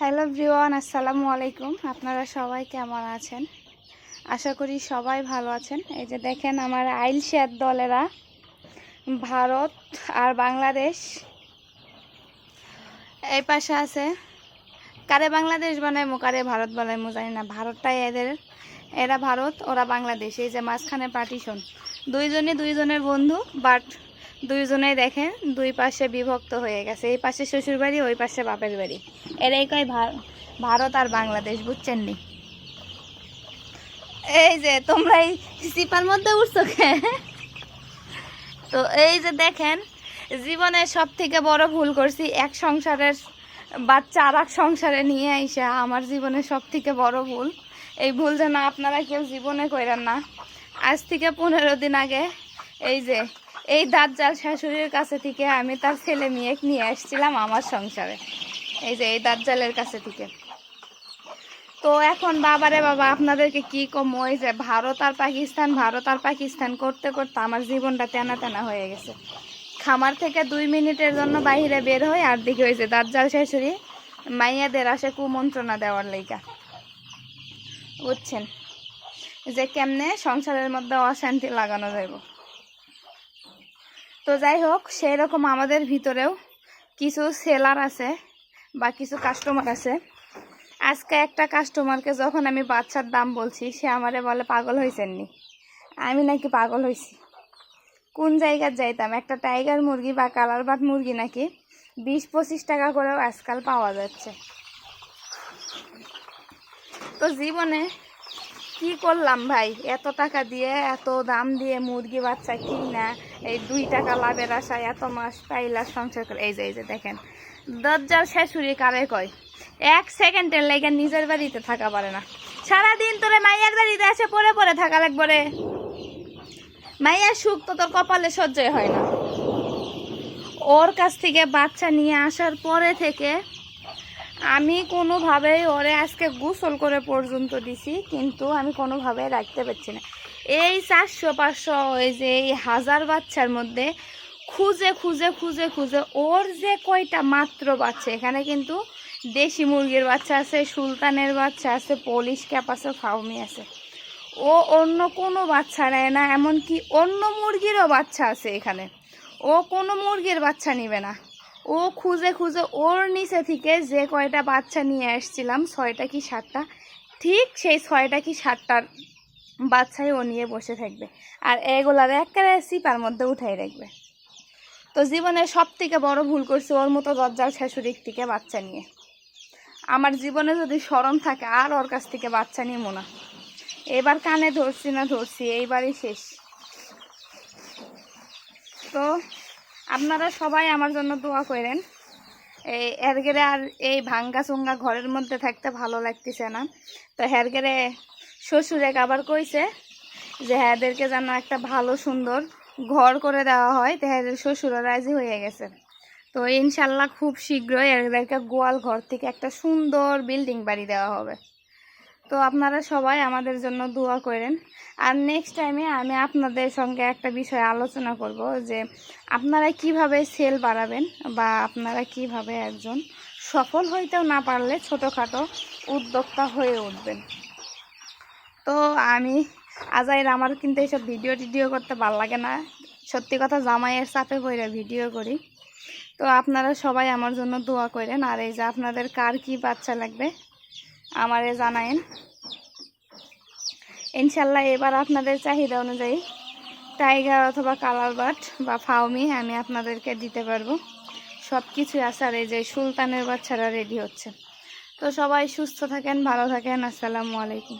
Hello ব্রিওয়ান আসসালামু আলাইকুম। আপনারা সবাই কেমন আছেন? আশা করি সবাই ভালো আছেন। এই যে দেখেন আমার আইল শেয়ার দলেরা, ভারত আর বাংলাদেশ এই পাশে আছে। কারে বাংলাদেশ বানায় মো কারে ভারত বানায় মো জানি না। ভারতটাই এদের, এরা ভারত, ওরা বাংলাদেশ। এই যে মাঝখানে পার্টিশন। দুইজনে দুইজনের বন্ধু বাট দুইজনেই দেখেন, দুই পাশে বিভক্ত হয়ে গেছে। এই পাশে শ্বশুর বাড়ি ওই পাশে বাপের বাড়ি। এরাই কয় ভারত আর বাংলাদেশ, বুঝছেন নি? এই যে, তোমরা এই সিপার মধ্যে উঠছো তো এই যে দেখেন জীবনে সব থেকে বড় ভুল করছি, এক সংসারের বাচ্চা আর এক সংসারে নিয়ে আইসা আমার জীবনে সব থেকে বড় ভুল। এই ভুল যেন আপনারা কেউ জীবনে করেন না। আজ থেকে পনেরো দিন আগে এই যে এই দাঁতজাল শাশুড়ির কাছে থেকে আমি তার ছেলে মেয়ে নিয়ে আসছিলাম আমার সংসারে। এই যে এই দাঁতজালের কাছে থেকে। তো এখন বাবারে বাবা, আপনাদেরকে কি কম? ওই যে ভারত আর পাকিস্তান, ভারত আর পাকিস্তান করতে করতে আমার জীবনটা তেনা তেনা হয়ে গেছে। খামার থেকে দুই মিনিটের জন্য বাইরে বের হই, আর দিকে হয়েছে দাঁতজাল শাশুড়ি মাইয়াদের আসে কুমন্ত্রণা দেওয়ার লাইকা বুঝছেন? যে কেমনে সংসারের মধ্যে অশান্তি লাগানো যাইব। তো যাই হোক সেই রকম আমাদের ভিতরেও কিছু সেলার আছে বা কিছু কাস্টমার আছে। আজকে একটা কাস্টমারকে যখন আমি বাচ্চার দাম বলছি, সে আমারে বলে, পাগল হয়েছেন নি? আমি নাকি পাগল হয়েছি কোন জায়গার যাইতাম? একটা টাইগার মুরগি বা কালার বাট মুরগি নাকি বিশ পঁচিশ টাকা করেও আজকাল পাওয়া যাচ্ছে। তো জীবনে কি করলাম ভাই? এত টাকা দিয়ে, এত দাম দিয়ে মুরগি বাচ্চা কিনা না এই দুই টাকা লাভের আশায় এত মাস পাইলা সংসার করে এই যে এই যে দেখেন। দরজার শাশুড়ি কারে কয়? এক সেকেন্ডের লেগে নিজের বাড়িতে থাকা পারে না। সারাদিন তোরে মাইয়ার বাড়িতে এসে পরে পরে থাকা লাগবে রে। মাইয়ার সুখ তো তোর কপালে সহ্যই হয় না। ওর কাছ থেকে বাচ্চা নিয়ে আসার পরে থেকে আমি কোনোভাবেই ওরে আজকে গোসল করে পর্যন্ত দিছি, কিন্তু আমি কোনোভাবেই রাখতে পারছি না। এই চারশো, পাঁচশো, ওই যে এই হাজার বাচ্চার মধ্যে খুঁজে খুঁজে খুঁজে খুঁজে ওর যে কয়টা মাত্র বাচ্চা, এখানে কিন্তু দেশি মুরগির বাচ্চা আছে, সুলতানের বাচ্চা আছে, পলিশ ক্যাপ আছে, ফাউমি আছে। ও অন্য কোনো বাচ্চা নেয় না, এমনকি অন্য মুরগিরও বাচ্চা আছে এখানে। ও কোনো মুরগির বাচ্চা নিবে না। ও খুঁজে খুঁজে ওর নিচে থেকে যে কয়টা বাচ্চা নিয়ে আসছিলাম, ছয়টা কি সাতটা? ঠিক সেই ছয়টা কি সাতটার বাচ্চাই ও নিয়ে বসে থাকবে। আর এগুলার একেবারে সিপার মধ্যে উঠাই রাখবে। তো জীবনে সব থেকে বড় ভুল করছে ওর মতো দরজার শাশুড়ির থেকে বাচ্চা নিয়ে। আমার জীবনে যদি স্মরণ থাকে, আর ওর কাছ থেকে বাচ্চা নিবো না। এবার কানে ধরছি না ধরছি, এইবারই শেষ। তো আপনারা সবাই আমার জন্য দোয়া করেন। এই হেরগেরে আর এই ভাঙ্গা চুঙ্গা ঘরের মধ্যে থাকতে ভালো লাগতেছে না। তো হেরগেরে শ্বশুরে আবার কইছে যে হ্যাঁদেরকে যেন একটা ভালো সুন্দর ঘর করে দেওয়া হয়। তো হ্যাঁ শ্বশুরও রাজি হয়ে গেছে। তো ইনশাল্লাহ খুব শীঘ্রই এদেরকে গোয়াল ঘর থেকে একটা সুন্দর বিল্ডিং বাড়ি দেওয়া হবে। তো আপনারা সবাই আমাদের জন্য দোয়া করেন। আর নেক্সট টাইমে আমি আপনাদের সঙ্গে একটা বিষয় আলোচনা করব যে, আপনারা কীভাবে সেল বাড়াবেন বা আপনারা কীভাবে একজন সফল হইতেও না পারলে ছোটোখাটো উদ্যোক্তা হয়ে উঠবেন। তো আমি, আজাইর আমার কিন্তু এইসব ভিডিও টিডিও করতে ভালো লাগে না। সত্যি কথা জামাইয়ের চাপে পড়ে ভিডিও করি। তো আপনারা সবাই আমার জন্য দোয়া করেন। আর এই যে আপনাদের কার কি বাচ্চা লাগবে আমারে জানায়েন। ইনশাল্লাহ এবার আপনাদের চাহিদা অনুযায়ী টাইগার অথবা কালার বাট বা ফাউমি আমি আপনাদেরকে দিতে পারব। সব কিছুই আছে আর এই যে সুলতানের বাচ্চারা রেডি হচ্ছে। তো সবাই সুস্থ থাকেন, ভালো থাকেন। আসসালামু আলাইকুম।